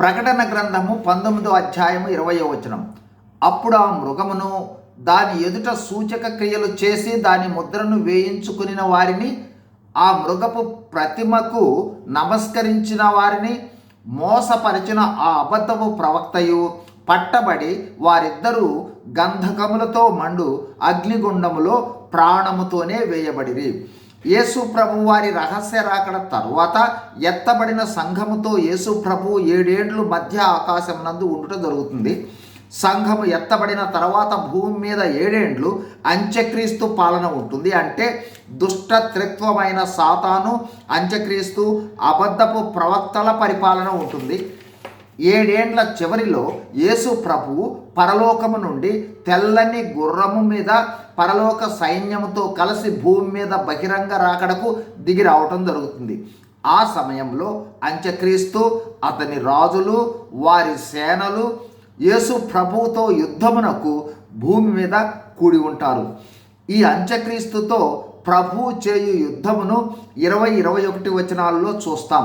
ప్రకటన గ్రంథము పంతొమ్మిదో అధ్యాయము ఇరవయో వచనం. అప్పుడు ఆ మృగమును దాని ఎదుట సూచక క్రియలు చేసి దాని ముద్రను వేయించుకుని వారిని ఆ మృగపు ప్రతిమకు నమస్కరించిన వారిని మోసపరిచిన ఆ అబద్ధపు ప్రవక్తయు పట్టబడి వారిద్దరూ గంధకములతో మండు అగ్నిగుండములో ప్రాణముతోనే వేయబడిరి. యేసు ప్రభు వారి రహస్య రాకడ తరువాత ఎత్తబడిన సంఘముతో యేసు ప్రభు ఏడేండ్లు మధ్య ఆకాశం నందు ఉండుట జరుగుతుంది. సంఘము ఎత్తబడిన తర్వాత భూమి మీద ఏడేండ్లు అంత్యక్రీస్తు పాలన ఉంటుంది. అంటే దుష్టత్రిత్వమైన సాతాను అంత్యక్రీస్తు అబద్ధపు ప్రవక్తల పరిపాలన ఉంటుంది. ఏడేండ్ల చివరిలో యేసు ప్రభువు పరలోకము నుండి తెల్లని గుర్రము మీద పరలోక సైన్యముతో కలిసి భూమి మీద బహిరంగ రాకడకు దిగి రావటం జరుగుతుంది. ఆ సమయంలో అంత్యక్రీస్తు అతని రాజులు వారి సేనలు యేసు ప్రభువుతో యుద్ధమునకు భూమి మీద కూడి ఉంటారు. ఈ అంత్యక్రీస్తుతో ప్రభు చేయు యుద్ధమును ఇరవై ఇరవై ఒకటి వచనాల్లో చూస్తాం.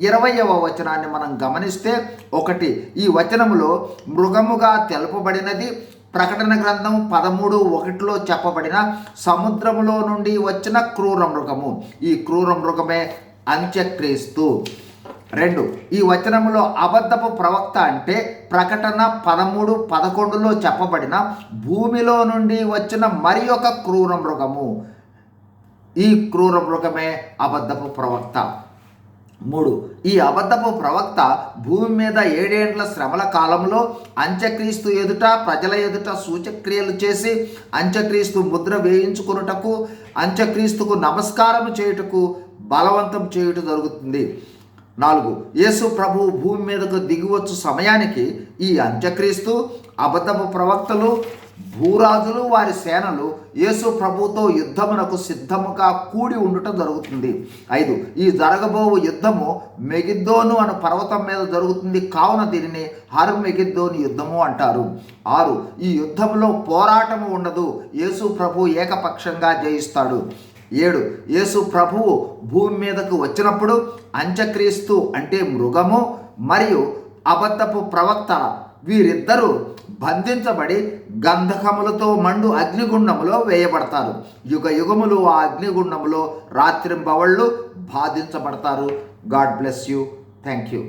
ఇరవయవ వచనాన్ని మనం గమనిస్తే ఒకటి ఈ వచనములో మృగముగా తెలుపబడినది ప్రకటన గ్రంథం పదమూడు ఒకటిలో చెప్పబడిన సముద్రములో నుండి వచ్చిన క్రూర మృగము. ఈ క్రూర మృగమే అంత్యక్రీస్తు. రెండు ఈ వచనములో అబద్ధపు ప్రవక్త అంటే ప్రకటన పదమూడు పదకొండులో చెప్పబడిన భూమిలో నుండి వచ్చిన మరి ఒక క్రూర మృగము. ఈ క్రూర మృగమే అబద్ధపు ప్రవక్త. మూడు. ఈ అబద్ధపు ప్రవక్త భూమి మీద ఏడేండ్ల శ్రమల కాలంలో అంత్యక్రీస్తు ఎదుట ప్రజల ఎదుట సూచక్రియలు చేసి అంత్యక్రీస్తు ముద్ర వేయించుకున్నటకు అంత్యక్రీస్తుకు నమస్కారం చేయుటకు బలవంతం చేయుట జరుగుతుంది. నాలుగు. యేసు ప్రభు భూమి మీదకు దిగివచ్చు సమయానికి ఈ అంత్యక్రీస్తు అబద్ధపు ప్రవక్తలు భూరాజులు వారి సేనలు యేసు ప్రభుతో యుద్ధమునకు సిద్ధముగా కూడి ఉండటం జరుగుతుంది. ఐదు ఈ జరగబోవు యుద్ధము మెగిద్దోను అను పర్వతం మీద జరుగుతుంది. కావున దీనిని హర్ మెగిద్దోని యుద్ధము అంటారు. ఆరు ఈ యుద్ధంలో పోరాటము ఉండదు. యేసు ప్రభు ఏకపక్షంగా జయిస్తాడు. ఏడు యేసు ప్రభువు భూమి మీదకు వచ్చినప్పుడు అంత్యక్రీస్తు అంటే మృగము మరియు అబద్ధపు ప్రవక్త వీరిద్దరూ బంధించబడి గంధకములతో మండు అగ్నిగుండములో వేయబడతారు. యుగ యుగములు ఆ అగ్నిగుండములో రాత్రింబవళ్ళు బాధించబడతారు. God bless you. Thank you